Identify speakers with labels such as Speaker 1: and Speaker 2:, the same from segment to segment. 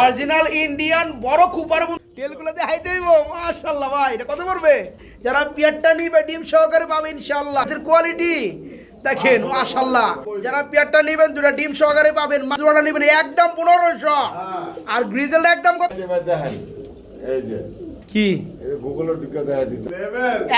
Speaker 1: Original Indian
Speaker 2: বড় Cooper তেলগুলো দেখাই দেব মাশাআল্লাহ ভাই এটা কত পড়বে? যারা পিয়ারটা নিবে ডিম সহকারে পাবে ইনশাআল্লাহ। এর কোয়ালিটি দেখেন মাশাআল্লাহ। যারা পিয়ারটা নেবেন দুটা ডিম সহকারে পাবেন। জোড়াটা নেবেন একদম পনেরোশো। আর গ্রিজেল একদম কত কি?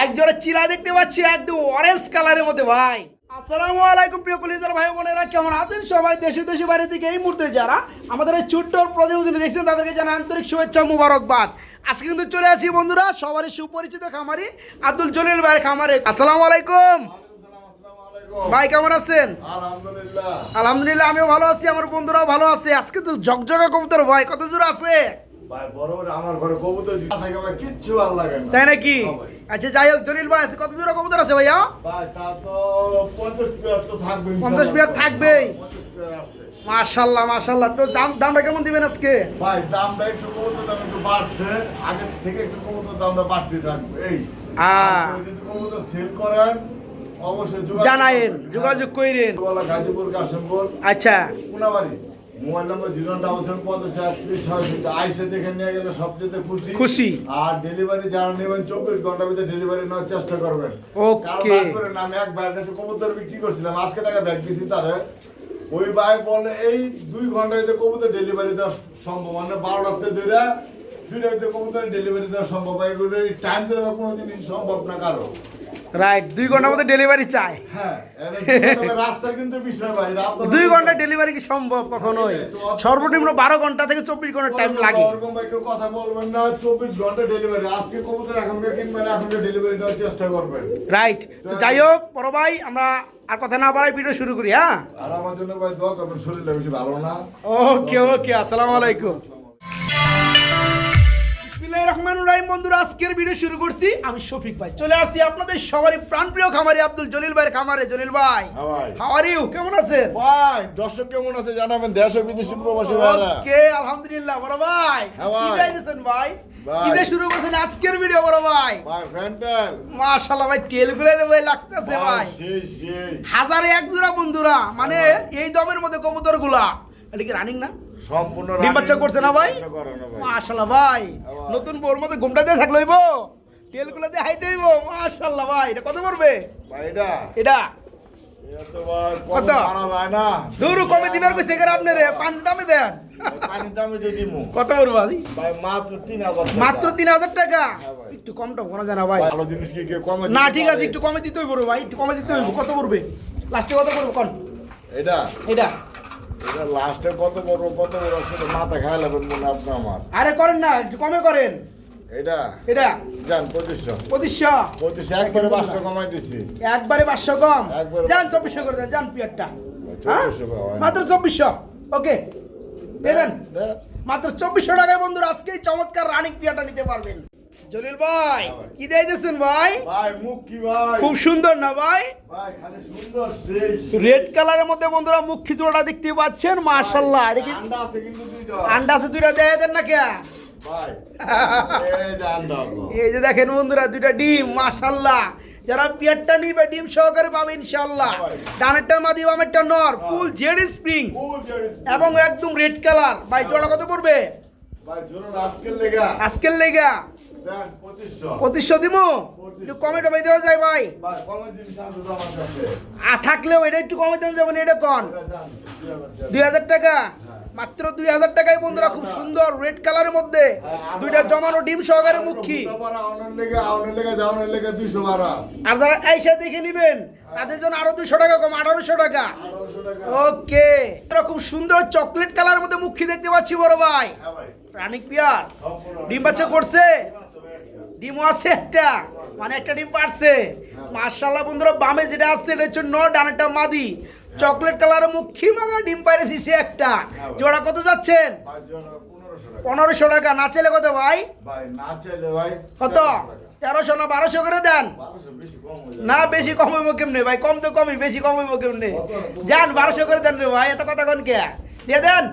Speaker 2: এক জোড়া চিরা দেখতে পাচ্ছি একদম অরেঞ্জ কালারের মধ্যে ভাই। আসসালামু আলাইকুম প্রিয় কলিজার ভাই বোনেরা কেমন আছেন সবাই? দেশে দেশে বাইরে থেকে এই মুহূর্তে যারা আমাদের এই ছোট্ট প্রতিবেদন দেখছেন তাদেরকে জানা আন্তরিক শুভেচ্ছা মুবারকবাদ। আজকে কিন্তু চলে আসি বন্ধুরা সবারই সুপরিচিত খামারি আব্দুল জলিল ভাইয়ের খামারে। আসসালামু আলাইকুম
Speaker 1: আসসালামু আলাইকুম।
Speaker 2: ভাই কেমন আছেন?
Speaker 1: আলহামদুলিল্লাহ।
Speaker 2: আলহামদুলিল্লাহ আমিও ভালো আছি আমার বন্ধুরাও ভালো আছে। আজকে তো ঝকঝকা কবুতর ভাই কত জোর আছে?
Speaker 1: ভাই বড় বড় আমার ঘরে কবুতর জি- থাকে ভাই কিচ্ছু ভালো লাগে না।
Speaker 2: তাই নাকি?
Speaker 1: হ্যাঁ
Speaker 2: আচ্ছা যাই হোক জলিল ভাই কত জোড়া কবুতর আছে ভাইয়া?
Speaker 1: পঞ্চাশ পেয়ার থাকবে
Speaker 2: 50 পেয়ার থাকবেই।
Speaker 1: পঞ্চাশ পেয়ার আছে।
Speaker 2: মাশাল্লাহ মাশাল্লাহ। তো দাম দামটা কেমন দিবেন আজকে?
Speaker 1: ভাই দামটা একটু কবুতর দাম একটু বাড়ছে। আগের থেকে একটু কবুতর দামটা বাড়তে থাকবে। এই। আপনি যদি কবুতর সেল করেন অবশ্যই
Speaker 2: জানায়েন যোগাযোগ কইরেন।
Speaker 1: বলা গাজীপুর কাশিমপুর
Speaker 2: আচ্ছা।
Speaker 1: Konabari mobile number zero double seven পঞ্চাশ একত্রিশ ছয় আইসে দেখে নিয়ে গেলে সবচেয়ে খুশি।
Speaker 2: খুশি।
Speaker 1: আর ডেলিভারি যারা নেবেন চব্বিশ ঘণ্টার ভিতরে ডেলিভারি নেওয়ার চেষ্টা করবেন। ওকে করে আমি এক ভাইয়ের কাছে কবুতর বিক্রি করছিলাম আজকে টাকা ব্যাগ দিছি তারে। ওই ভাই বলে এই দুই ঘণ্টা ভিতরে কবুতর ডেলিভারি দেওয়া সম্ভব মানে বারোটাতে ধরে দুইটা ডেলিভারি দেওয়া সম্ভব হয় এগুলো টাইম দেওয়া কোনো জিনিস সম্ভব না কারও।
Speaker 2: রাইট দুই ঘণ্টার মধ্যে ডেলিভারি চাই।
Speaker 1: হ্যাঁ রাস্তার কিন্তু বিষয় ভাই
Speaker 2: দুই ঘণ্টা ডেলিভারি কি সম্ভব কখনোই? সর্বনিম্ন বারো ঘণ্টা থেকে চব্বিশ ঘণ্টা টাইম লাগে।
Speaker 1: ওরকম ভাই কেউ কথা বলবেন না চব্বিশ ঘণ্টা ডেলিভারি আজকে কবুতর এখনকার কিনবেন এখনকার ডেলিভারি দেওয়ার চেষ্টা করবেন।
Speaker 2: রাইট যাই হোক বড় ভাই আমরা আর কথা না বাড়াই ভিডিও শুরু করি হ্যাঁ?
Speaker 1: আর আমার জন্য ভাই দোয়া করবেন শরীরটা বেশি ভালো না।
Speaker 2: ওকে ওকে আসসালামু আলাইকুম। রহিম। বন্ধুরা আজকের ভিডিও শুরু করছি আমি শফিক ভাই। চলে আসছি আপনাদের সবারই প্রাণপ্রিয় খামারি আব্দুল জলিল ভাইয়ের খামারে। জলিল ভাই হাউ আর ইউ কেমন আছেন?
Speaker 1: ভাই দর্শক কেমন আছে জানাবেন। দেশ ও বিদেশি প্রবাসী ভাইরা।
Speaker 2: ওকে আলহামদুলিল্লাহ বড় ভাই।
Speaker 1: ভাই।
Speaker 2: কি চাইছেন ভাই?
Speaker 1: ভাই।
Speaker 2: ঈদে শুরু করছেন আজকের ভিডিও বড় ভাই।
Speaker 1: ভাই ফ্যান্টাল
Speaker 2: মাশাআল্লাহ ভাই টেলগুলোর ভাই লাগতেছে
Speaker 1: ভাই
Speaker 2: হাজারে এক জোড়া বন্ধুরা মানে এই দমের মধ্যে কবুতরগুলা এটা কি রানিং না?
Speaker 1: সম্পূর্ণ
Speaker 2: ডিম বাচ্চা করছে না ভাই?
Speaker 1: ভাই।
Speaker 2: নতুন বোর মধ্যে ঘুমটা দিয়ে থাকল হইব? তেলগুলো দিয়ে হাইতে হইব? মাশাআল্লাহ ভাই এটা কত পড়বে?
Speaker 1: ভাই এটা?
Speaker 2: এটা? কত? দূর কমে দিবার কইছে আপনি রে দামে দেন। কত ভাই?
Speaker 1: মাত্র তিন হাজার টাকা। হ্যাঁ।
Speaker 2: একটু কমটা জানা ভাই।
Speaker 1: ভালো জিনিস কি কমে
Speaker 2: না ঠিক আছে একটু কমে দিতে হইব ভাই একটু কমে দিতে হইব। কত পড়বে? লাস্টে কত কোন?
Speaker 1: এটা?
Speaker 2: এটা?
Speaker 1: লাস্টে কত বড় কত বড় আসলে মাথা খায় লাগবে মনে আপনি আমার।
Speaker 2: আরে করেন না একটু কমে করেন।
Speaker 1: এটা?
Speaker 2: এটা?
Speaker 1: যান পঁচিশশো।
Speaker 2: পঁচিশশো?
Speaker 1: পঁচিশশো একবারে পাঁচশো কমাই দিছি।
Speaker 2: একবারে পাঁচশো কম? যান চব্বিশশো করে দেন যান পিয়ারটা।
Speaker 1: চব্বিশশো
Speaker 2: মাত্র চব্বিশশো। ওকে দিয়ে দেন। মাত্র চব্বিশশো টাকায় বন্ধুরা আজকেই চমৎকার রানিক পিয়াটা নিতে পারবেন। জলিল ভাই কি দিয়েছেন ভাই?
Speaker 1: ভাই মুখ কি ভাই?
Speaker 2: খুব সুন্দর না ভাই?
Speaker 1: ভাই খালি সুন্দর
Speaker 2: রেড কালারের মধ্যে বন্ধুরা মুখ খিচুড়াটা দেখতে পাচ্ছেন মাশাল্লাহ। এটা কি
Speaker 1: আন্ডা আছে কিন্তু দুইটা।
Speaker 2: আন্ডা আছে দুইটা দেয় দেন না কে?
Speaker 1: ভাই এই যে আন্ডা
Speaker 2: এই যে দেখেন বন্ধুরা দুইটা ডিম মাশাল্লাহ। যারা পিয়ারটা নিবে ডিম সহকারে পাবে ইনশাল্লাহ। ডানেরটা মাদি বামেরটা নর ফুল জেড স্প্রিং এবং একদম রেড কালার ভাই জোড়া কত পড়বে?
Speaker 1: ভাই জোরে আজকের লেগা।
Speaker 2: আজকের লেগা।
Speaker 1: পঁচিশশো
Speaker 2: দিমু একটু কমে টমে দেওয়া যায় ভাই থাকলেও এটা একটু কমে দেওয়া যাবে না এটা কন
Speaker 1: দুই হাজার টাকা।
Speaker 2: মাত্র দুই হাজার টাকায় বন্ধুরা খুব সুন্দর রেড কালারের মধ্যে দুইটা জমানো ডিম সহকারে মুখী। আর যারা এইসা দেখে নিবেন তাদের জন্য আরও দুশো টাকা কম আঠারোশো টাকা। ওকে খুব সুন্দর চকলেট কালারের মধ্যে মুখী দেখতে পাচ্ছি বড় ভাই
Speaker 1: হ্যাঁ
Speaker 2: রানিক পিয়ার ডিম বাচ্চা করছে ডিমও আছে একটা মানে একটা ডিম পারছে। মার্শাল্লাহ বন্ধুরা, বামে যেটা আসছে এটা হচ্ছে ন ডানেরটা মাদি। চকলেট কালারের মুখী মাগা ডিম পাইরে দিছে একটা। জোড়া কত যাচ্ছেন?
Speaker 1: পনেরোশো টাকা।
Speaker 2: না চেলে কত ভাই? কত?
Speaker 1: তেরোশো
Speaker 2: না বারোশো করে দেন। না, বেশি কম হইব কেমনে ভাই? কম তো কমই, বেশি কম হইব কেমনে? যান, বারোশো করে দেন রে ভাই, এত কথা কোন কে? দিয়ে দেন।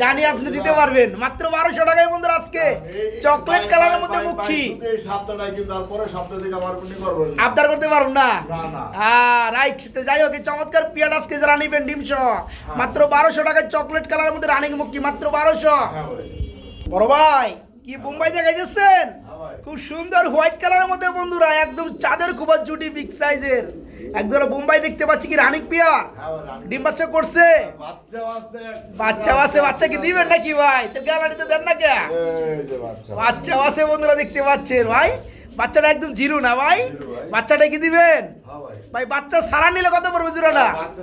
Speaker 2: জানি আপনি দিতে পারবেন। মাত্র বারোশো টাকায় বন্ধুরা আজকে। চকলেট কালারের মধ্যে মুখী। আবদার করতে পারুন না। হ্যাঁ রাইট তো যাই হোক চমৎকার পিয়াট আজকে যারা নিবেন ডিম সহ মাত্র বারোশো টাকায় চকলেট কালারের মধ্যে রানিং মুক্তি মাত্র বারোশো।
Speaker 1: হ্যাঁ
Speaker 2: বড় ভাই কি বোম্বাই দেখাই দিচ্ছেন
Speaker 1: হ্যাঁ
Speaker 2: খুব সুন্দর হোয়াইট কালারের মধ্যে বন্ধুরা একদম চাঁদের খুব জুটি বিগ সাইজের একদম বোম্বাই দেখতে পাচ্ছি কি রানিং পিয়ার?
Speaker 1: হ্যাঁ।
Speaker 2: ডিম বাচ্চা করছে।
Speaker 1: বাচ্চা
Speaker 2: আছে বাচ্চা কি দিবেন নাকি ভাই? তো গ্যালারিতে দেন না কে
Speaker 1: বাচ্চা।
Speaker 2: আছে বন্ধুরা দেখতে পাচ্ছেন ভাই। বাচ্চাটা একদম জিরো না ভাই? বাচ্চাটা কি দিবেন?
Speaker 1: হ্যাঁ ভাই।
Speaker 2: বাচ্চা সারা নিলে কত পড়বে জোড়াটা?
Speaker 1: বাচ্চা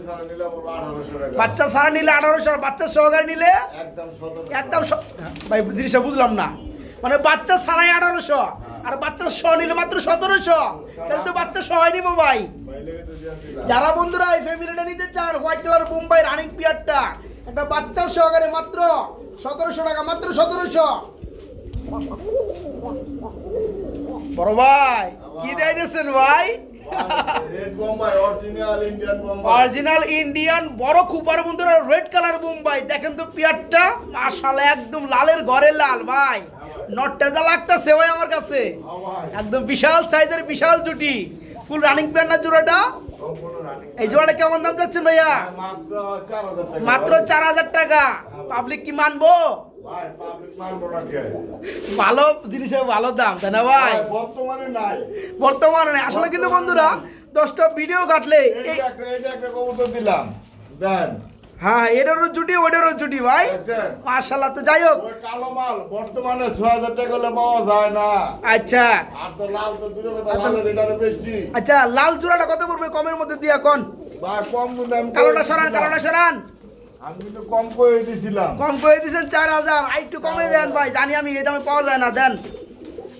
Speaker 1: আঠারোশো
Speaker 2: বাচ্চা সারা নিলে আঠারোশো বাচ্চা সহকারে নিলে
Speaker 1: একদম
Speaker 2: ভাই জিনিসটা বুঝলাম না। মানে বাচ্চা সারাই আঠারোশো আর বাচ্চা শ নিলে মাত্র সতেরোশো। তাহলে তো বাচ্চা সহায় নিবো ভাই। যারা বন্ধুরা এই ফ্যামিলিটা নিতে চান হোয়াইট কালার বোম্বাই রানিং পিয়ারটা একটা বাচ্চা সহকারে মাত্র সতেরোশো টাকা মাত্র সতেরোশো। বড় ভাই কি চাইতেছেন ভাই?
Speaker 1: অরিজিনাল ইন্ডিয়ান
Speaker 2: বড় কুপার বন্ধুরা রেড কালার বোম্বাই দেখেন তো পিয়ারটা মাশাআল্লাহ একদম লালের ঘরের লাল ভাই। নটটা যা লাগতেছে ভাই আমার কাছে।
Speaker 1: হ্যাঁ
Speaker 2: একদম বিশাল সাইজের বিশাল জুটি। ফুল রানিং প্যান্ট না জোড়াটা? এই জোড়াটা কেমন দাম যাচ্ছেন ভাইয়া?
Speaker 1: মাত্র চার হাজার টাকা।
Speaker 2: পাবলিক কি মানবো? ভালো জিনিসের ভালো দাম তাই না ভাই?
Speaker 1: বর্তমানে নাই।
Speaker 2: বর্তমানে আসলে কিন্তু বন্ধুরা দশটা ভিডিও কাটলে
Speaker 1: এই একটা কবুতর দিলাম। দেন।
Speaker 2: হ্যাঁ এটারও জুটি ওটারও জুটি ভাই।
Speaker 1: দেখছেন?
Speaker 2: মার্শাল্লাহ তো যাই হোক।
Speaker 1: কালো মাল বর্তমানে ছয় হাজার টাকা হলে পাওয়া যায় না।
Speaker 2: আচ্ছা।
Speaker 1: আর তো লাল তো দূরে কথা বেশি।
Speaker 2: আচ্ছা লাল জোড়াটা কত পড়বে? কমের মধ্যে দিয়া কোন?
Speaker 1: ভাই কম দামে
Speaker 2: কালোটা
Speaker 1: করে
Speaker 2: সরান কালোটা সরান।
Speaker 1: আমি কিন্তু কম করে দিছিলাম।
Speaker 2: কম করে দিয়েছেন চার হাজার। আর একটু কমে দেন ভাই জানি আমি এই দামে পাওয়া যায় না দেন।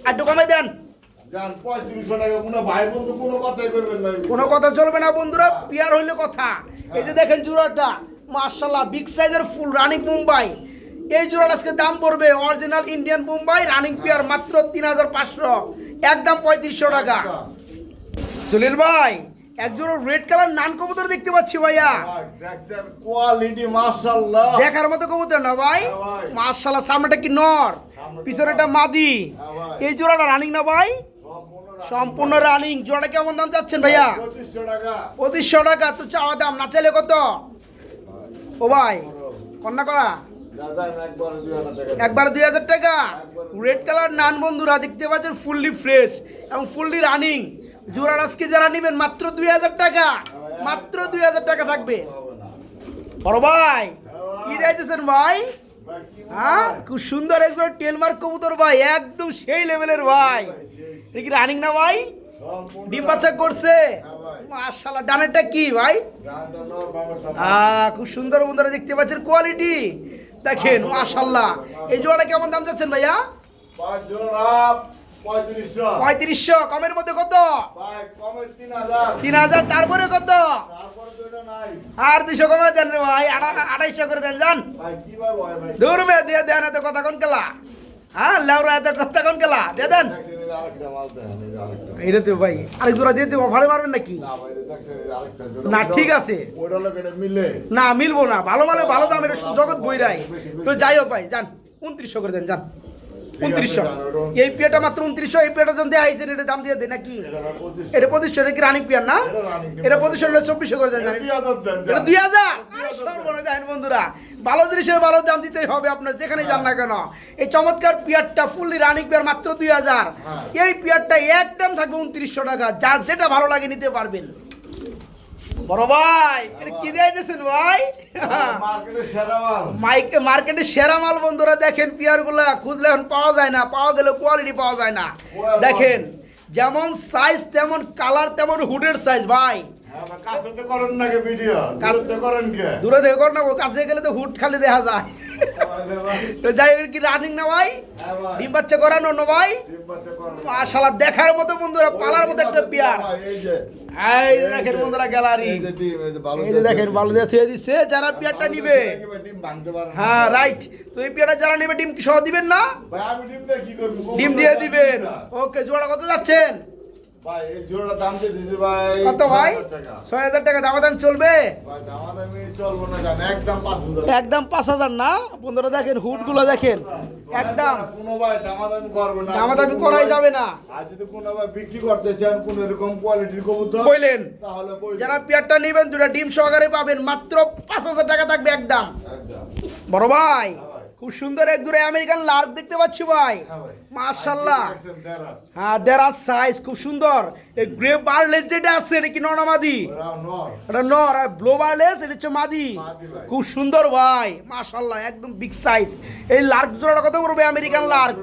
Speaker 2: আর একটু কমে দেন।
Speaker 1: কোনো ভাই বন্ধু কোনো কথাই না।
Speaker 2: কোনো কথা চলবে না বন্ধুরা পিয়ার হইলে কথা। এই যে দেখেন জোড়াটা মার্শাল্লাহ বিগ সাইজের ফুল রানিং মুম্বাই এই জোড়াটা আজকে দাম পড়বে original Indian Mumbai running pair মাত্র তিন হাজার পাঁচশো। একদম পঁয়ত্রিশশো টাকা। সুনীল ভাই একজোড়া রেড কালার নান কবুতর দেখতে পাচ্ছি ভাইয়া।
Speaker 1: কোয়ালিটি
Speaker 2: দেখার মতো কবুতর না ভাই?
Speaker 1: হ্যাঁ
Speaker 2: মার্শাল্লাহ সামনেটা কি নর? পিছনেটা মাদি।
Speaker 1: হ্যাঁ
Speaker 2: এই জোড়াটা রানিং না ভাই? সম্পূর্ণ রানিং জোড়াটা কেমন দাম চাচ্ছেন ভাইয়া?
Speaker 1: পঁচিশশো টাকা।
Speaker 2: পঁচিশশো টাকা তো চাওয়া দাম না চাইলে কত? ও ভাই কন্যা করা?
Speaker 1: দাদা একবার দুই হাজার টাকা
Speaker 2: রেড কালার নান বন্ধুরা দেখতে পাচ্ছেন ফুললি ফ্রেশ এবং ফুললি রানিং জোড়া আজকে যারা নেবেন মাত্র দুই হাজার টাকা। মাত্র দুই হাজার টাকা থাকবে। বড় ভাই কি চাইতেছেন ভাই? হ্যাঁ? খুব সুন্দর একজন টেলমার্ক কবুতর ভাই একদম সেই লেভেলের ভাই। কি রানিং না ভাই? ডিম বাচ্চা করছে?
Speaker 1: হ্যাঁ ভাই।
Speaker 2: ডানেরটা কি ভাই। আহ, খুব সুন্দর বন্ধুরা দেখতে পাচ্ছেন কোয়ালিটি। দেখেন, মাশাআল্লাহ। এই জোড়াটা কেমন দাম চাচ্ছেন ভাইয়া?
Speaker 1: পঁয়ত্রিশশো।
Speaker 2: কমের মধ্যে কত?
Speaker 1: তিন হাজার।
Speaker 2: তারপরে কত? আর দুশো কমে দেন রে ভাই। আড়াইশো করে দেন যান দূর দিয়ে দেন এত কথা কোন কেলা হ্যাঁ লেওরা এত কথা কোন কেলা দিয়ে দেন। এটা তো ভাই আরেক জোড়া দিয়ে অফারে মারবেন নাকি?
Speaker 1: না
Speaker 2: ঠিক আছে। না মিলবো না ভালো মানে ভালো দাম এটা জগৎ বইরাই তো যাই হোক ভাই যান উনত্রিশশো করে দেন যান। উনত্রিশশো। এই পিয়াটা মাত্র উনত্রিশশো এই পিয়াটা যখন দেওয়া হয়েছে এটা দাম দিয়ে দেয় নাকি?
Speaker 1: এটা পঁচিশশো।
Speaker 2: এটা কি রানিং পিয়ার না?
Speaker 1: এটা
Speaker 2: চব্বিশশো করে দেন
Speaker 1: এটা দুই হাজার
Speaker 2: দেখেন বন্ধুরা ভালো জিনিসের ভালো দাম দিতেই হবে আপনার যেখানে যান না কেন। এই চমৎকার পিয়ারটা ফুললি রানিং পিয়ার মাত্র দুই হাজার।
Speaker 1: হ্যাঁ।
Speaker 2: এই পিয়ারটা একদম থাকবে উনত্রিশশো টাকা যার যেটা ভালো লাগে নিতে পারবেন। বড় ভাই এটা কি দিয়েছেন ভাই? মাইক মার্কেটে সেরা মাল বন্ধুরা দেখেন পিয়ারগুলা খুঁজলে এখন পাওয়া যায় না পাওয়া গেলে কোয়ালিটি পাওয়া যায় না। দেখেন যেমন সাইজ তেমন কালার তেমন হুডের সাইজ ভাই।
Speaker 1: হ্যাঁ
Speaker 2: দূরে দেখে না কাছ থেকে গেলে তো হুড খালি দেখা যায়।
Speaker 1: হ্যাঁ
Speaker 2: তো যাই কি রানিং না ভাই?
Speaker 1: হ্যাঁ ভাই।
Speaker 2: ডিম বাচ্চা করানো না ভাই?
Speaker 1: বাচ্চা
Speaker 2: দেখার মতো বন্ধুরা পালার মতো একটা
Speaker 1: ভাই, এই
Speaker 2: দেখেন বন্ধুরা গ্যালারি
Speaker 1: এই যে
Speaker 2: দেখেন ভালো দিয়ে দিচ্ছে যারা পিয়ারটা নিবে। হ্যাঁ রাইট তো এই পিয়ারটা যারা নেবে ডিম কি সহ দিবেন না?
Speaker 1: ডিম দিয়ে
Speaker 2: দিবেন। ওকে জোড়া কত যাচ্ছেন?
Speaker 1: ভাই এই জোড়াটা দাম দিয়ে দিছি ভাই
Speaker 2: কত ভাই?
Speaker 1: 6000 টাকা।
Speaker 2: ছয় হাজার টাকা দামা দাম চলবে?
Speaker 1: ভাই দামাদামি চলবো না জান একদম পাঁচ হাজার।
Speaker 2: একদম পাঁচ হাজার না? বন্ধুরা দেখেন হুডগুলো দেখেন। একদম।
Speaker 1: কোনো ভাই দামাদামি করবে না।
Speaker 2: দামাদামি করাই যাবে না।
Speaker 1: আর যদি কোনো ভাই বিক্রি করতে চান কোন এরকম কোয়ালিটির কবুতর
Speaker 2: বললেন
Speaker 1: তাহলে
Speaker 2: যারা পেয়ারটা নেবেন দুটা ডিম সহকারে পাবেন মাত্র পাঁচ হাজার টাকা থাকবে একদম।
Speaker 1: একদম।
Speaker 2: বড় ভাই। খুব সুন্দর এক দূরে আমেরিকান লার্ক দেখতে পাচ্ছি ভাই।
Speaker 1: হ্যাঁ।
Speaker 2: মাশাল্লাহ হ্যাঁ দেড় সাইজ খুব সুন্দর। এই গ্রে বার্লেস যেটা আছে এটা কি
Speaker 1: নর।
Speaker 2: এটা নর আর ব্লো বার্লেস এটা হচ্ছে মাদি।
Speaker 1: মাদি
Speaker 2: খুব সুন্দর ভাই মাশাল্লাহ একদম বিগ সাইজ এই লার্ক জোড়াটা কত পড়বে আমেরিকান লার্ক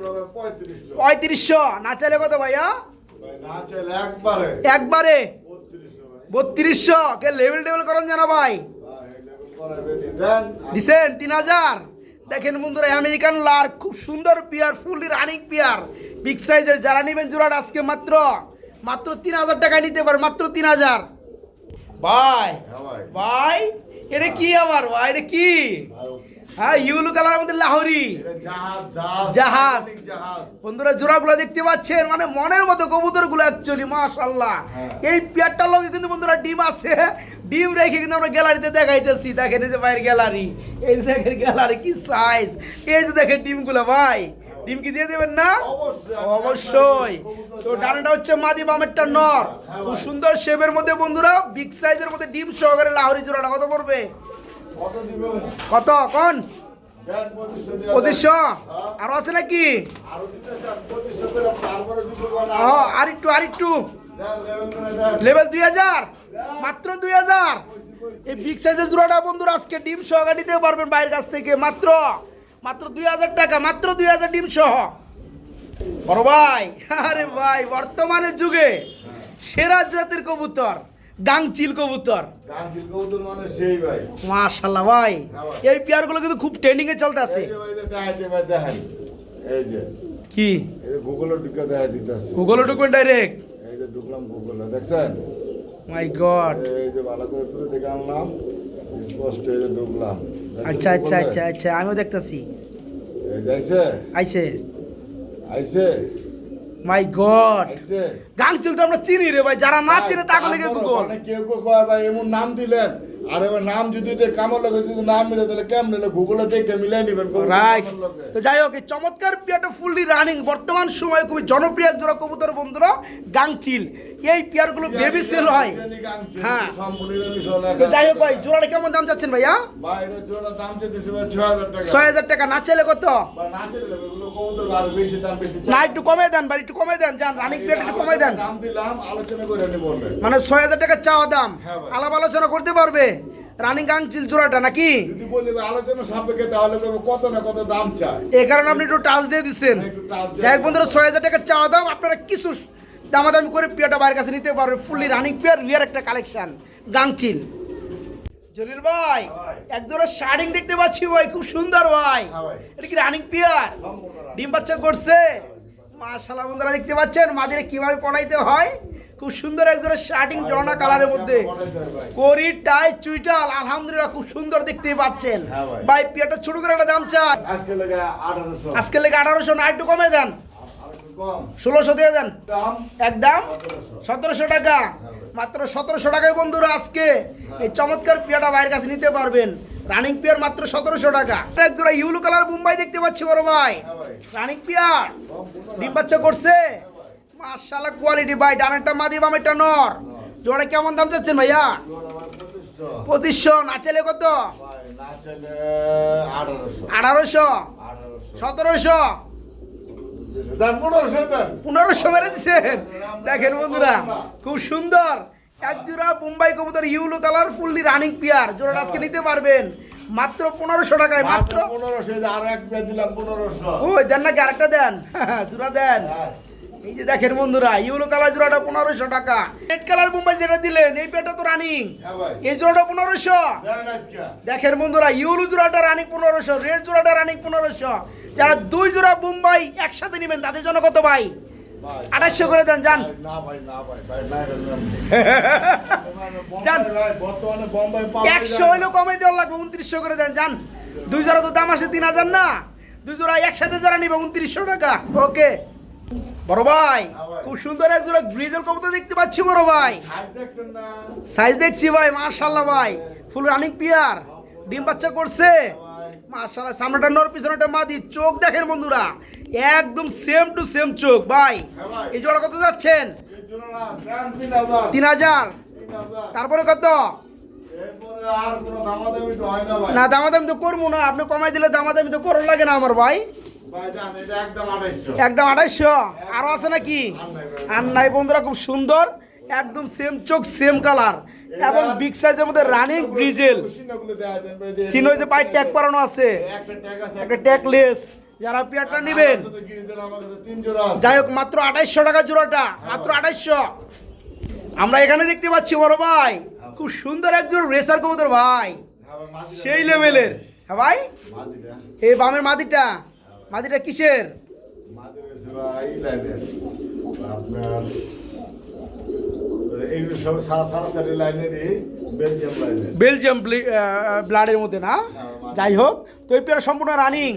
Speaker 1: পঁয়ত্রিশশো।
Speaker 2: না চাইলে কত ভাইয়া
Speaker 1: ভাই না একবারে। বত্রিশশো
Speaker 2: কে লেভেল টেবিল করেন জানা ভাই। দিছেন তিন হাজার? দেখেন বন্ধুরা আমেরিকান লার খুব সুন্দর pair fully running pair big সাইজের যারা নেবেন জোড়াটা আজকে মাত্র মাত্র তিন হাজার টাকায় নিতে পারে মাত্র তিন হাজার। ভাই
Speaker 1: ভাই।
Speaker 2: এটা কি আবার? ভাই এটা কি? হ্যাঁ ইউলু কালার মধ্যে লাহোরি।
Speaker 1: জাহাজ,
Speaker 2: বন্ধুরা জোড়াগুলো দেখতে পাচ্ছেন? মানে মনের মতো কবুতরগুলো অ্যাকচুয়ালি মাশাল্লাহ
Speaker 1: হ্যাঁ।
Speaker 2: এই পেয়ারটার লগে কিন্তু বন্ধুরা ডিম আছে। ডিম রেখে কিন্তু আমরা গ্যালারিতে দেখাইতেছি। দেখেন এই যে ভাইয়ের গ্যালারি। এই যে দেখেন গ্যালারি কি সাইজ এই যে দেখেন ডিমগুলো ভাই। ডিম কি দিয়ে দেবেন না?
Speaker 1: অবশ্যই।
Speaker 2: তো ডানাটা হচ্ছে মাদি বামেরটা নর। খুব সুন্দর শেপের মধ্যে বন্ধুরা বিগ সাইজের মধ্যে ডিম সহকারে লাহোরি জোড়াটা কত পড়বে?
Speaker 1: কত
Speaker 2: কোন?
Speaker 1: পঁচিশশো।
Speaker 2: আরও আছে নাকি?
Speaker 1: আর
Speaker 2: একটু আর একটু। লেভেল দুই হাজার মাত্র দুই হাজার। এই বিগ সাইজের জোড়াটা বন্ধুরা আজকে ডিম সহ নিতে পারবেন বাইরের কাছ থেকে মাত্র মাত্র দুই হাজার টাকা মাত্র দুই হাজার ডিম সহ। বড় ভাই আরে ভাই বর্তমানের যুগে সেরা জাতের কবুতর গাংচিল কবুতর।
Speaker 1: কবুতর মানে ভাই।
Speaker 2: মাশাল্লাহ ভাই এই পেয়ারগুলো কিন্তু খুব ট্রেন্ডিং এ চলতে আছে। কি। গুগলে ঢুকবেন ডাইরেক্ট
Speaker 1: ঢুকলাম গুগলে, দেখছেন?
Speaker 2: মাই গড
Speaker 1: এই যে ভালো করে তুলে দেখে আনলাম, স্পষ্ট এই যে ঢুকলাম।
Speaker 2: আচ্ছা আচ্ছা আচ্ছা আচ্ছা আমিও দেখতেছি
Speaker 1: আইছে?
Speaker 2: আইছে
Speaker 1: আইছে?
Speaker 2: মাই গড
Speaker 1: আইছে?
Speaker 2: চলতে আমরা চিনি রে ভাই যারা না চিনে তাকে লেগে গুগল
Speaker 1: কেউ কেউ কয় ভাই এমন নাম দিলেন আর এবার নাম যদি দিয়ে কামর লাগে যদি নাম মিলে তাহলে কেমন নিলে গুগলে দেখে মিলাই নিবেন
Speaker 2: রাইট তো যাই হোক এই চমৎকার ফুললি রানিং বর্তমান সময়ে খুবই জনপ্রিয় এক জোড়া কবুতর বন্ধুরা গাংচিল। এই পিয়ারগুলো বেবি সেল হয়। হ্যাঁ। তো যাই হোক ভাই জোড়াটা কেমন দাম যাচ্ছেন ভাইয়া?
Speaker 1: ছয় হাজার টাকা।
Speaker 2: না চাইলে কত?
Speaker 1: না
Speaker 2: একটু কমে দেন ভাই একটু কমে দেন যান রানিং পিয়ার একটু কমে দেন। মানে ছয় হাজার টাকা চাওয়া দাম।
Speaker 1: হ্যাঁ
Speaker 2: আলাপ আলোচনা করতে পারবে? রানিং গাংচিল জোড়াটা নাকি?
Speaker 1: যদি বলি আলোচনা সাপেক্ষে তাহলে কত না কত দাম চাই।
Speaker 2: এই কারণে আপনি একটু টাচ দিয়ে দিচ্ছেন
Speaker 1: touch
Speaker 2: যাই বন্ধুরা ছয় হাজার টাকা চাওয়া দাম। আপনারা কিছু দামাদামি করে পিয়াটা বাইরের কাছে নিতে পারবেন। ফুললি রানিং পিয়ার রিয়ার একটা কালেকশন গাংচিল। জলিল ভাই
Speaker 1: ভাই।
Speaker 2: এক জোড়া শার্টিং দেখতে পাচ্ছি ভাই খুব সুন্দর ভাই।
Speaker 1: হ্যাঁ ভাই।
Speaker 2: এটা কি রানিং পিয়ার ডিম বাচ্চা করছে। মাশাআল্লাহ বন্ধুরা দেখতে পাচ্ছেন? মাঝে কীভাবে পড়াইতে হয়? খুব সুন্দর এক জোড়া শার্টিং জনা কালারের মধ্যে। করি টাই চুইটাল আলহামদুলিল্লাহ খুব সুন্দর দেখতে পাচ্ছেন।
Speaker 1: হ্যাঁ ভাই।
Speaker 2: পিয়াটা ছোট করে একটা দাম চাই।
Speaker 1: আজকে লাগে আঠারোশো।
Speaker 2: আজকে লেগে আঠারোশো না একটু কমে দেন। ষোলোশো দিয়ে দেন। একদম
Speaker 1: সতেরোশো।
Speaker 2: টাকা। মাত্র সতেরোশো টাকায় বন্ধুরা আজকে। এই চমৎকার পিয়াটা বাইরের কাছে নিতে পারবেন। রানিং পিয়ার মাত্র সতেরোশো টাকা। এক জোড়া ইউলো কালার মুম্বাই দেখতে পাচ্ছি বড় ভাই।
Speaker 1: হ্যাঁ
Speaker 2: রানিং পিয়ার। ডিম বাচ্চা করছে। মাশাআল্লাহ কোয়ালিটি ভাই ডানেরটা মাদি বামেরটা নর। জোড়া কেমন দাম চাচ্ছেন ভাইয়া?
Speaker 1: পঁচিশশো।
Speaker 2: নাচেলে কত
Speaker 1: না চাইলে আঠারোশো।
Speaker 2: সতেরোশো।
Speaker 1: পনেরোশো
Speaker 2: মেরে দিচ্ছেন। দেখেন বন্ধুরা খুব সুন্দর। এক জোড়া মুম্বাই কবুতর yellow colour fully running pair জোড়াটা আজকে নিতে পারবেন। মাত্র পনেরোশো টাকায় মাত্র
Speaker 1: মাত্র পনেরোশো আর এক দিলাম পনেরোশো।
Speaker 2: ওই দেন নাকি আরেকটা দেন? জোড়া দেন। এই যে দেখেন বন্ধুরা ইউলো কালার জোড়াটা পনেরোশো টাকা। রেড কালার মুম্বাই যেটা দিলেন এই পেটা তো রানিং
Speaker 1: হ্যাঁ
Speaker 2: এই জোড়াটা পনেরোশো। দেখেন বন্ধুরা ইউলো জোড়াটা রানিং পনেরোশো রেড জোড়াটা রানিং পনেরোশো। যারা দুই জোড়া মুম্বাই একসাথে নেবেন তাদের জন্য কত ভাই? আঠাশশো করে দেন যান।
Speaker 1: বোম্বাই বোম্বাই
Speaker 2: একশো। হইলেও কমাই দেওয়ার লাগবে উনত্রিশশো করে দেন যান। দুই জোড়া তো দাম আসে তিন হাজার না? দুই জোড়া একসাথে যারা নিবে উনত্রিশশো টাকা। ওকে। বড় ভাই, খুব সুন্দর এক গ্রিজেল কবুতর দেখতে পাচ্ছি বড় ভাই। সাইজ দেখছি ভাই মাশাল্লাহ ভাই। ফুল রানিং পিয়ার ডিম বাচ্চা করছে।
Speaker 1: ভাই
Speaker 2: মাশাল্লাহ সামনেটা নর, পিছনেটা মাদি। চোখ দেখেন বন্ধুরা, একদম সেম টু সেম চোখ ভাই। এই জোড়া কত যাচ্ছেন?
Speaker 1: তিন হাজার।
Speaker 2: তারপরে কত?
Speaker 1: না
Speaker 2: দামাদামি তো করব না। আপনি কমাই দিলে দামাদামি তো করার লাগে না আমার ভাই।
Speaker 1: একদম আড়াইশো
Speaker 2: একদম আড়াইশো আরও আছে নাকি? আর নাই বন্ধুরা খুব সুন্দর। একদম সেম চোখ সেম কালার এবং বিগ সাইজের মধ্যে রানিং ব্রিজেল চিহ্ন যে পাই ট্যাগ করানো আছে।
Speaker 1: একটা ট্যাগ
Speaker 2: ট্যাগলেস যারা পিয়ারটা নেবেন। যাই হোক মাত্র আঠাইশশো টাকা জোড়াটা। মাত্র আঠাইশশো। আমরা এখানে দেখতে পাচ্ছি বড় ভাই। খুব সুন্দর একজন রেসার কবুতর ভাই।
Speaker 1: হ্যাঁ ভাই,
Speaker 2: সেই লেভেলের হ্যাঁ ভাই?
Speaker 1: এ
Speaker 2: এই বামের মাদিটা। মাদিটা কিসের?
Speaker 1: আপনার এইগুলো সব বেলজিয়াম লাইনের
Speaker 2: বেলজিয়াম ব্লাডের মধ্যে না? যাই হোক তো এই পেয়ার সম্পূর্ণ রানিং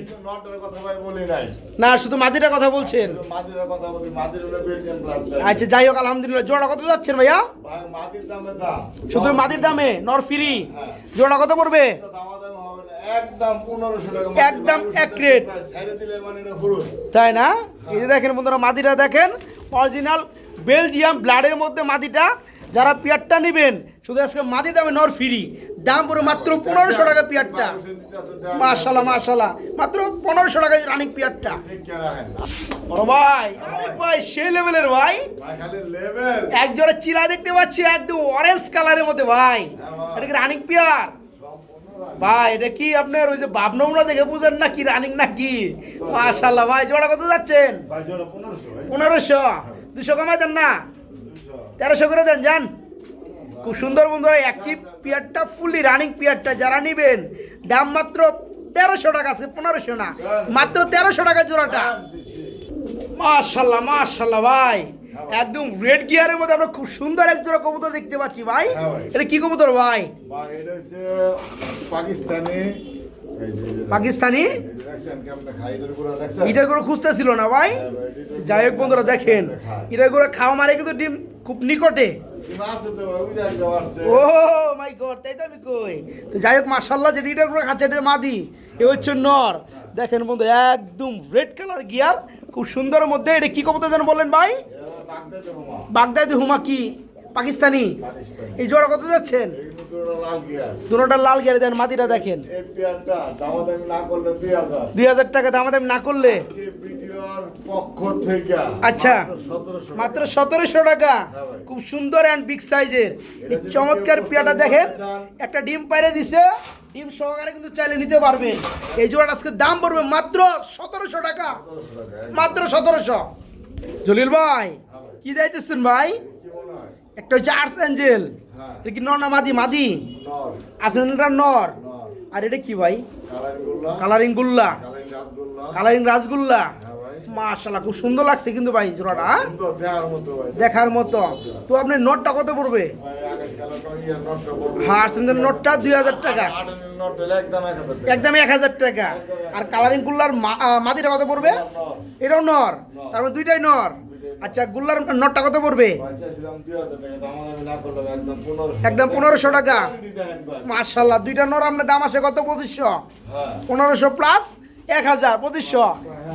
Speaker 2: না শুধু কথা বলছেন?
Speaker 1: মাদির কথা বলি মাদির হলো বেলজিয়াম ব্লাড
Speaker 2: আচ্ছা যাই হোক আলহামদুলিল্লাহ। জোড়া কত যাচ্ছেন ভাইয়া?
Speaker 1: মাদির
Speaker 2: শুধু মাদির দামে নর ফ্রি
Speaker 1: হ্যাঁ।
Speaker 2: জোড়া কত পড়বে?
Speaker 1: একদম
Speaker 2: এক
Speaker 1: মানে
Speaker 2: তাই না? এই যে দেখেন বন্ধুরা মাদিটা দেখেন অরিজিনাল বেলজিয়াম ব্লাডের মধ্যে মাদিটা যারা পিয়ারটা নেবেন শুধু আজকে মাদি দামে নর ফ্রি। দাম পুরো মাত্র পনেরোশো টাকা পিয়ারটা। মাশাল্লাহ মাশাল্লাহ মাত্র পনেরোশো টাকা রানিং পিয়ারটা। বড় ভাই আরে ভাই সেই লেভেলের ভাই।
Speaker 1: খালি লেভেল
Speaker 2: এক জোড়া চিরা দেখতে পাচ্ছি একদম অরেঞ্জ কালারের মধ্যে ভাই। এটা কি রানিং পিয়ার? ভাই এটা কি আপনার ওই যে বাপ দেখে বুঝেন না কি রানিং না কি মাশাল্লাহ ভাই জোড়া কত যাচ্ছেন?
Speaker 1: পনেরোশো।
Speaker 2: দুশো কমাই দেন না। তেরোশো করে দেন যান। খুব সুন্দর বন্ধুরা একই পিয়ারটা ফুললি রানিং পিয়ারটা যারা নেবেন দাম মাত্র তেরোশো টাকা আছে পনেরোশো না মাত্র তেরোশো টাকা জোড়াটা। মাশাল্লাহ মাশাল্লাহ ভাই একদম রেড গিয়ারের মধ্যে আমরা খুব সুন্দর এক জোড়া কবুতর দেখতে পাচ্ছি ভাই।
Speaker 1: হ্যাঁ
Speaker 2: এটা কি কবুতর ভাই?
Speaker 1: ভাই এটা হচ্ছে পাকিস্তানি
Speaker 2: পাকিস্তানি? এটা করে খুঁজতেছিল না ভাই?
Speaker 1: হ্যাঁ
Speaker 2: যাই হোক বন্ধুরা দেখেন। এটা করে খাওয়া মারে কিন্তু ডিম খুব নিকটে। ও মাই গড তাই তো আমি কই? যাই হোক মার্শাল্লাহ যে ডিটার করে খাচ্ছে এটা মাদি। এ হচ্ছে নর। দেখেন বন্ধু একদম রেড কালার গিয়ার খুব সুন্দরের মধ্যে। এটা কি কবুতর যেন বললেন ভাই? বাগদাদি হুমা কি? পাকিস্তানি। এই জোড়া কত যাচ্ছেন। দুটোটা লাল গিয়ারে দেন মাদিটা দেখেন।
Speaker 1: দামাদামি দুই হাজার।
Speaker 2: টাকা দাম দাম না করলে? আচ্ছা।
Speaker 1: মাত্র
Speaker 2: সতেরোশো টাকা।
Speaker 1: হ্যাঁ
Speaker 2: খুব সুন্দর অ্যান্ড বিগ সাইজের চমৎকার পিয়াটা দেখেন একটা ডিম পাইরে দিছে। ডিম সহকারে কিন্তু চাইলে নিতে পারবেন। এই জোড়াটা আজকে দাম পড়বে মাত্র সতেরোশো টাকা।
Speaker 1: 1700 টাকা। এই
Speaker 2: মাত্র সতেরোশো। জলিল ভাই কি ভাই।
Speaker 1: কি মনে হয়?
Speaker 2: একটা হচ্ছে আর্টস অ্যাঞ্জেল এটা কি নর না মাদি? মাদি? আসেনটা নর। আর এটা কি ভাই?
Speaker 1: কালারিং গুল্লা,
Speaker 2: কালারিং গুল্লা
Speaker 1: কালারিং
Speaker 2: রাজগুল্লা।
Speaker 1: হ্যাঁ
Speaker 2: মাশাল্লাহ খুব সুন্দর লাগছে কিন্তু ভাই জোড়াটা হ্যাঁ?
Speaker 1: দেখার মতো
Speaker 2: তো আপনার নোটটা কত পড়বে?
Speaker 1: কালারটা ইয়ে নটটা।
Speaker 2: হ্যাঁ দুই হাজার টাকা।
Speaker 1: একদম এক হাজার টাকা।
Speaker 2: আর কালারিং গুল্লার মা- মাদিটা কত পড়বে? এটাও নর। তারপর দুইটাই নর। আচ্ছা গুল্লার নটটা কত পড়বে
Speaker 1: ভাই, চাইছিলাম 2000 টাকা, দামাদামি না করলে একদম
Speaker 2: পনেরোশো টাকা। মার্শাল্লাহ দুইটা নর আপনার দাম আছে কত পঁচিশশো
Speaker 1: হ্যাঁ।
Speaker 2: পনেরোশো প্লাস এক হাজার পঁচিশশো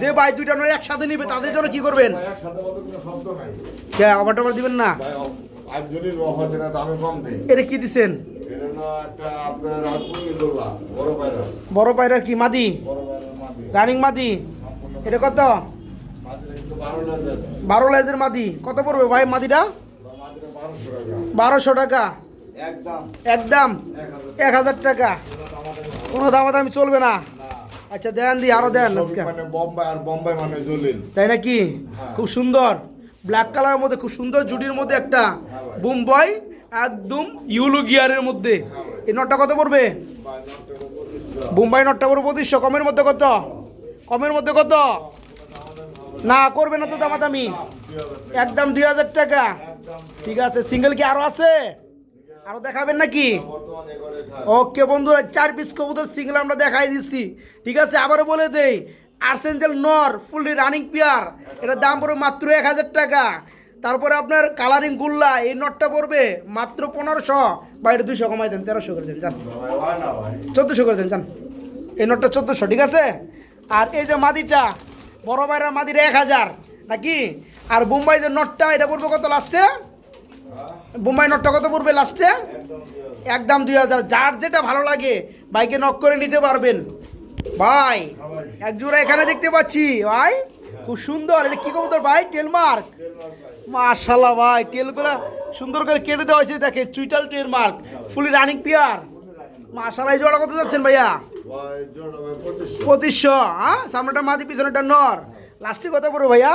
Speaker 2: যে ভাই দুইটা নর একসাথে নিবে তাদের জন্য কি করবেন
Speaker 1: নাই।
Speaker 2: অফার টফার দিবেন না। এটা কি দিছেন
Speaker 1: দোলা, বড় পায়রা।
Speaker 2: কি মাদি। রানিং মাদি এটা কত
Speaker 1: মাদিটা কিন্তু 12 লেজের।
Speaker 2: বারো লেজের মাদি। কত পড়বে ভাই মাদিটা?
Speaker 1: মাদিটা 1200 টাকা।
Speaker 2: বারোশো টাকা।
Speaker 1: একদম।
Speaker 2: একদম।
Speaker 1: 1000
Speaker 2: এক হাজার টাকা। কোনো দামাদামি চলবে না। আচ্ছা দেন দি আরও দেন আজকে।
Speaker 1: মানে মানে
Speaker 2: তাই নাকি?
Speaker 1: হ্যাঁ।
Speaker 2: খুব সুন্দর। ব্ল্যাক কালারের মধ্যে খুব সুন্দর জুডির মধ্যে একটা
Speaker 1: হ্যাঁ।
Speaker 2: বুম্বাই একদম ইউলো গিয়ারের মধ্যে।
Speaker 1: হ্যাঁ
Speaker 2: এই নটটা কত পড়বে। বুম্বাই নটটা পড়বে পঁচিশশো কমের মধ্যে কত? কমের মধ্যে কত? না, করবে না তো দামাদামি। একদম দুই হাজার টাকা। ঠিক আছে সিঙ্গেল কি আরও আছে? আরও দেখাবেন নাকি। ওকে বন্ধুরা, চার পিস কবুতর সিঙ্গেল আমরা দেখাই দিচ্ছি ঠিক আছে, আবারও বলে দেই আর্সেঞ্জেল নর ফুললি রানিং পেয়ার এটার দাম পড়বে মাত্র এক হাজার টাকা। তারপরে আপনার কালারিং গুল্লা, এই নটটা পড়বে মাত্র পনেরোশো। বা এটা দুশো কমাই দেন, তেরোশো করে দেন, যান। চোদ্দোশো করে দেন, যান। এই নোটটা চোদ্দোশো, ঠিক আছে? আর এই যে মাদিটা বড় বাইরা মাদিটা এক হাজার। নাকি? আর বোম্বাই যে নটটা, এটা পড়বে কত লাস্টে বোম্বাই নটটা কত পড়বে লাস্টে একদম দুই হাজার। যার যেটা ভালো লাগে, বাইকে নক করে নিতে পারবেন। ভাই, এক জোড়া এখানে দেখতে পাচ্ছি। ভাই, খুব সুন্দর। এটা কি কবুতর ভাই? টেলমার্ক মাশাল্লাহ ভাই টেলগুলো সুন্দর করে কেটে দেওয়া হয়েছে, দেখেন, চুইটাল টেলমার্ক ফুলি রানিং পিয়ার মাশাল্লাহ এই জোড়া কত যাচ্ছেন ভাইয়া?
Speaker 1: পঁচিশশো
Speaker 2: হ্যাঁ? নর। লাস্টে ভাইয়া?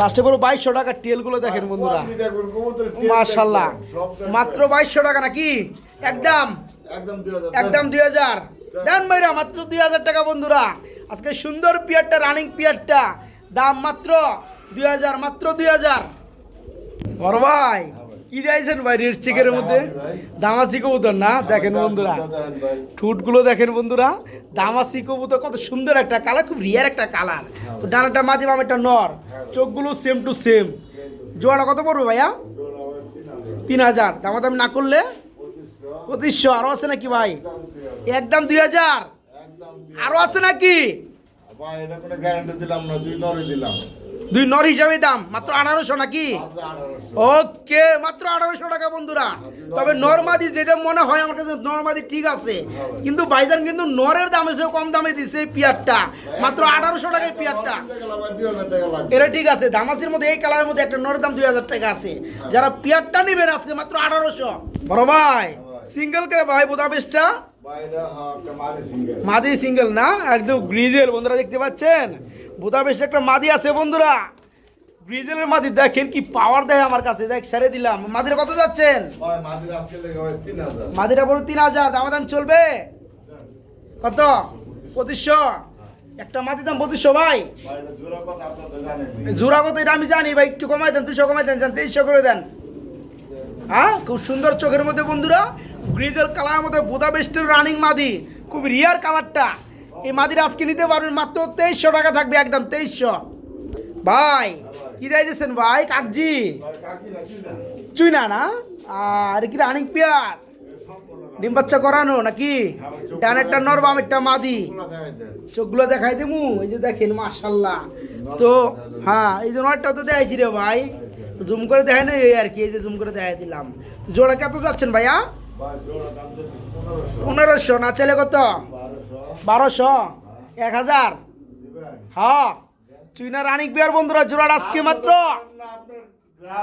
Speaker 1: লাস্টে বাইশশো
Speaker 2: টাকা দেখেন বন্ধুরা। মাত্র বাইশশো টাকা নাকি? একদম।
Speaker 1: একদম দুই হাজার।
Speaker 2: মাত্র দুই হাজার টাকা বন্ধুরা। আজকে সুন্দর পিয়ারটা রানিং পিয়ারটা। দাম মাত্র দুই হাজার, মাত্র দুই হাজার। ভাই। কি দিয়েছেন ভাই? রেড চেকের মধ্যে? দামাসি কবুতর না? দেখেন বন্ধুরা। ঠুটগুলো দেখেন বন্ধুরা। দামাসি কবুতর কত সুন্দর একটা কালার খুব রিয়ার একটা কালার তো ডানাটা মাদি একটা নর। চোখগুলো সেম টু সেম জোয়াটা কত পড়বে ভাইয়া?
Speaker 1: তিন হাজার।
Speaker 2: তিন হাজার না করলে?
Speaker 1: পঁচিশশো।
Speaker 2: আরও আছে নাকি ভাই?
Speaker 1: একদম দুই হাজার।
Speaker 2: আরও আছে নাকি?
Speaker 1: এটা কোনো গ্যারান্টি দিলাম না দুই নরে দিলাম।
Speaker 2: দুই নর হিসাবে দাম মাত্র আঠারোশো নাকি? ওকে মাত্র আঠারোশো টাকা বন্ধুরা। তবে নর্মাদি যেটা মনে হয় আমার কাছে নর্মাদি ঠিক আছে। কিন্তু বাইজান কিন্তু নরের দামে সে কম দামে দিছে এই পিয়ারটা। মাত্র আঠারোশো টাকায় পিয়ারটা। এটা ঠিক আছে দামাসির মধ্যে এই কালারের মধ্যে একটা নরের দাম দুই হাজার টাকা আছে। যারা পিয়ারটা নেবেন আজকে মাত্র আঠারোশো। বড় ভাই সিঙ্গেল কে ভাই বোদাবেশটা মাদি সিঙ্গেল না একদম গ্রিজেল বন্ধুরা দেখতে পাচ্ছেন? বুদাপেস্ট একটা মাদি আছে বন্ধুরা। গ্রিজেলের মাদি দেখেন কি পাওয়ার দেয় আমার কাছে। দেখ ছেড়ে দিলাম। মাদির কত যাচ্ছেন?
Speaker 1: মাটির
Speaker 2: মাদিরা বড় তিন হাজার। দাম দাম চলবে? কত? পঁচিশশো? একটা মাদির দাম পঁচিশশো ভাই?
Speaker 1: জোড়া
Speaker 2: কত এটা আমি জানি ভাই একটু কমাই দেন দুশো কমাই দেন যান তেইশশো করে দেন। হ্যাঁ? খুব সুন্দর চোখের মধ্যে বন্ধুরা গ্রিজেল কালারের মধ্যে বুদাপেস্টের রানিং মাদি খুব রিয়ার কালারটা এই মাদির আজকে নিতে পারবেন মাত্র তেইশশো টাকা থাকবে, একদম তেইশশো। ভাই, কি দিয়েছেন ভাই? কাকজি।
Speaker 1: কাকি না? না
Speaker 2: আর কি রানিং পেয়ার? ডিম বাচ্চা করানো নাকি? ডানেরটা নর বামেরটা মাদি। চোখগুলো দেখাই দেবো এই যে দেখেন, মাশাল্লাহ। তো হ্যাঁ এই যে নয়টাও তো দেখাইছি রে ভাই। জুম করে দেখাই না এই আর কি, এই যে জুম করে দেখাই দিলাম। জোড়া কত যাচ্ছেন ভাইয়া?
Speaker 1: পনেরোশো,
Speaker 2: না চাইলে কত?
Speaker 1: বারোশো।
Speaker 2: এক হাজার। হ্যাঁ চুইনা রানিং পেয়ার বন্ধুরা জোড়াটা আজকে মাত্র।
Speaker 1: না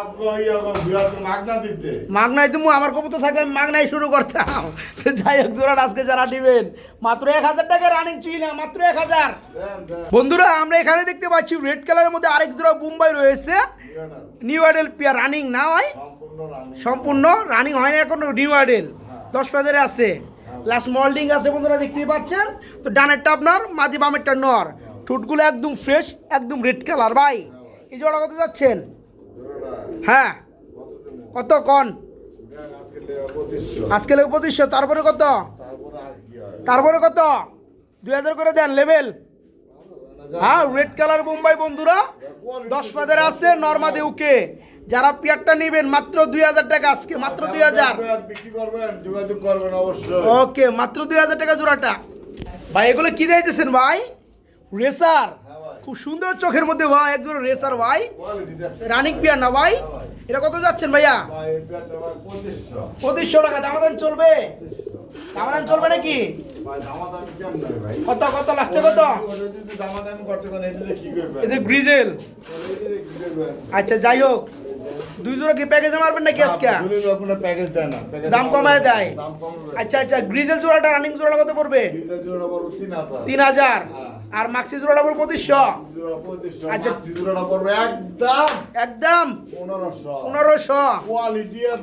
Speaker 2: মাগনাই তুমি আমার কবুতর থাকলে আমি মাগনাই শুরু করতাম। তো যাই হোক জোড়াটা আজকে যারা দিবেন মাত্র এক হাজার টাকা রানিং চুইনা মাত্র এক হাজার। বন্ধুরা আমরা এখানে দেখতে পাচ্ছি রেড কালারের মধ্যে আরেক জোড়া মুম্বাই রয়েছে। নিউ আইডেল পিয়ার রানিং না হয়
Speaker 1: সম্পূর্ণ রানিং
Speaker 2: হয় না এখন নিউ আইডেল দশ ফেদারে আছে। লাস্ট মল্ডিং আছে বন্ধুরা, দেখতেই পাচ্ছেন? তো ডানেরটা আপনার, মাদি বামেরটা নর। ঠুটগুলো একদম ফ্রেশ একদম রেড কালার ভাই। এই জোড়া কত যাচ্ছেন? হ্যাঁ।
Speaker 1: কত
Speaker 2: কন?
Speaker 1: আজকে লেগে পঁচিশশো,
Speaker 2: তারপরে কত?
Speaker 1: তারপরে
Speaker 2: কত? দুই হাজার করে দেন লেভেল হ্যাঁ রেড কালার বোম্বাই বন্ধুরা। দশ ফেদারে আছে নর্মাদি উকে। যারা পিয়ারটা নেবেন মাত্র দুই হাজার টাকা আজকে মাত্র দুই হাজার।
Speaker 1: যোগাযোগ করবেন অবশ্যই।
Speaker 2: ওকে মাত্র দুই হাজার টাকা জোড়াটা। ভাই এগুলো কি দিয়েছেন ভাই? রেসার।
Speaker 1: হ্যাঁ
Speaker 2: খুব সুন্দর চোখের মধ্যে ভাই একদম রেসার ভাই। রানিক পিয়ার না ভাই? এটা কত যাচ্ছেন ভাইয়া?
Speaker 1: পঁচিশশো।
Speaker 2: টাকা দামাদাম চলবে? দামাদাম চলবে নাকি? কত কত লাস্টে কত? গ্রিজেল। আচ্ছা যাই হোক। দুই জোড়া কি প্যাকেজে মারবেন নাকি আজকে?
Speaker 1: প্যাকেজ দেয় না।
Speaker 2: দাম কমায় দেয়? আচ্ছা আচ্ছা গ্রিজেল জোড়াটা রানিং জোড়াটা কত পড়বে?
Speaker 1: তিন হাজার।
Speaker 2: আর মাক্সি জোড়াটা পড়বে পঁচিশশো। আচ্ছা।
Speaker 1: জোড়াটা পড়বে একদম।
Speaker 2: একদম।
Speaker 1: পনেরোশো।
Speaker 2: পনেরোশো।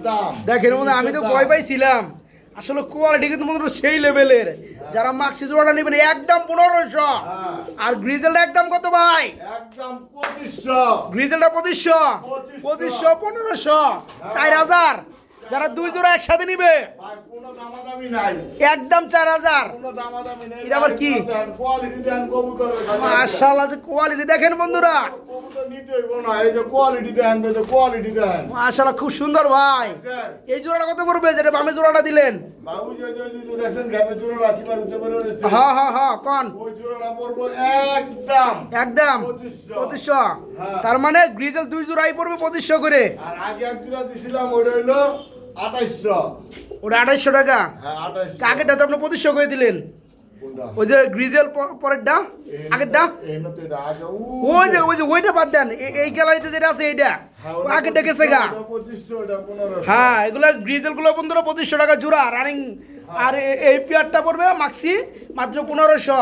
Speaker 1: দাম।
Speaker 2: দেখেন আমি তো ভয় পাইছিলাম। আসলে কোয়ালিটি কিন্তু সেই লেভেলের যারা মাক্সি জোড়াটা নেবেন একদম পনেরোশো।
Speaker 1: হ্যাঁ।
Speaker 2: আর গ্রিজেলটা একদম কত ভাই?
Speaker 1: একদম পঁচিশশো।
Speaker 2: গ্রিজেলটা পঁচিশশো। পঁচিশশো। পনেরোশো। চার হাজার। যারা দুই জোড়া একসাথে নিবে একদম চার হাজার। এটা আবার কি? মার্শাল্লাহ যে কোয়ালিটি দেখেন বন্ধুরা। মার্শাল্লাহ খুব সুন্দর ভাই। এই জোড়াটা কত পড়বে যেটা বামে জোড়াটা দিলেন? হ্যাঁ হ্যাঁ হ্যাঁ কন?
Speaker 1: একদম। পঁচিশশো। হ্যাঁ।
Speaker 2: তার মানে গ্রিজেল দুই জোড়াই পড়বে পঁচিশশো করে।
Speaker 1: আর আগে এক জোড়া দিছিলাম ওটা হইল আঠাইশশো।
Speaker 2: ওটা আঠাইশশো টাকা?
Speaker 1: হ্যাঁ
Speaker 2: আগেরটা তো আপনি পঁচিশশো করে দিলেন। ওই যে গ্রিজেল পরেরটা? আগেরটা? ওই যে ওই যে ওইটা বাদ দেন। এই গ্যালারিতে যেটা আছে এইটা।
Speaker 1: হ্যাঁ,
Speaker 2: আগেরটা গেছে গা। হ্যাঁ এগুলো গ্রিজেলগুলো বন্ধুরা পঁচিশশো টাকা জোড়া রানিং আর এই পেয়ারটা পড়বে মাক্সি মাত্র পনেরোশো।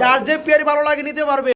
Speaker 2: যার যে পেয়ারই ভালো লাগে নিতে পারবে।